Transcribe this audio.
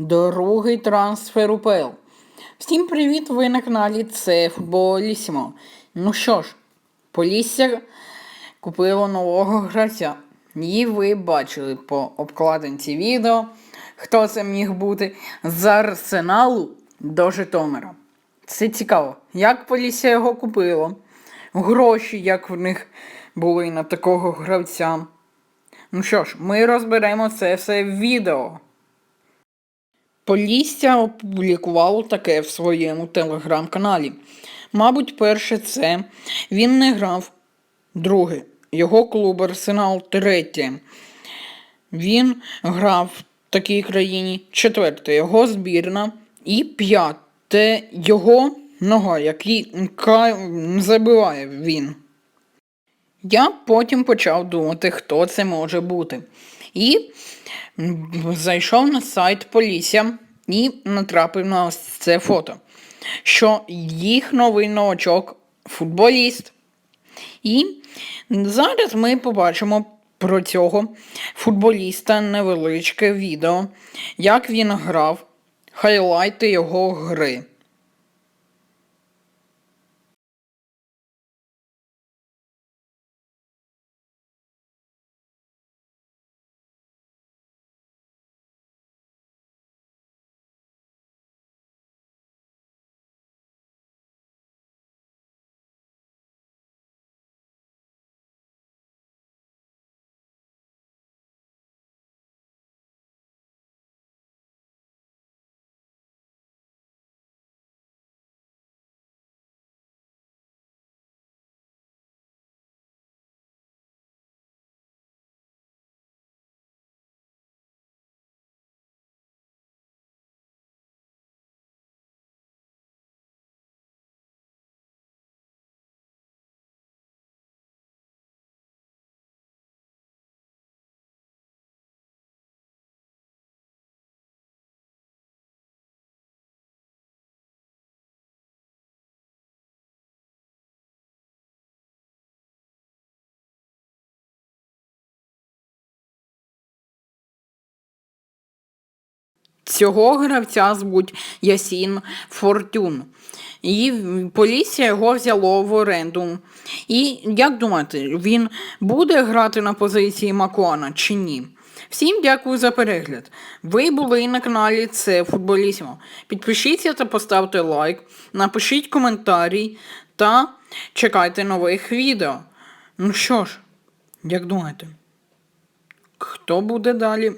Другий трансфер УПЛ. Всім привіт! Ви на каналі Це Футболісімо. Ну що ж, Полісся купило нового гравця. І ви бачили по обкладинці відео, хто це міг бути з Арсеналу до Житомира. Це цікаво, як Полісся його купило, гроші, як в них були на такого гравця. Ну що ж, ми розберемо це все в відео. Полісся опублікувало таке в своєму телеграм-каналі. Мабуть, перше це він не грав. Друге, його клуб Арсенал третє. Він грав в такій країні. Четверте, його збірна. І п'яте його нога, який забиває він. Я потім почав думати, хто це може бути. І зайшов на сайт Полісся і натрапив на це фото, що їх новий новачок футболіст. І зараз ми побачимо про цього футболіста невеличке відео, як він грав, хайлайти його гри. Цього гравця звуть Ясін Фортюн. І Полісся його взяло в оренду. І як думаєте, він буде грати на позиції Макуана чи ні? Всім дякую за перегляд. Ви були на каналі Це Футболісімо. Підпишіться та поставте лайк, напишіть коментарі та чекайте нових відео. Ну що ж, як думаєте, хто буде далі?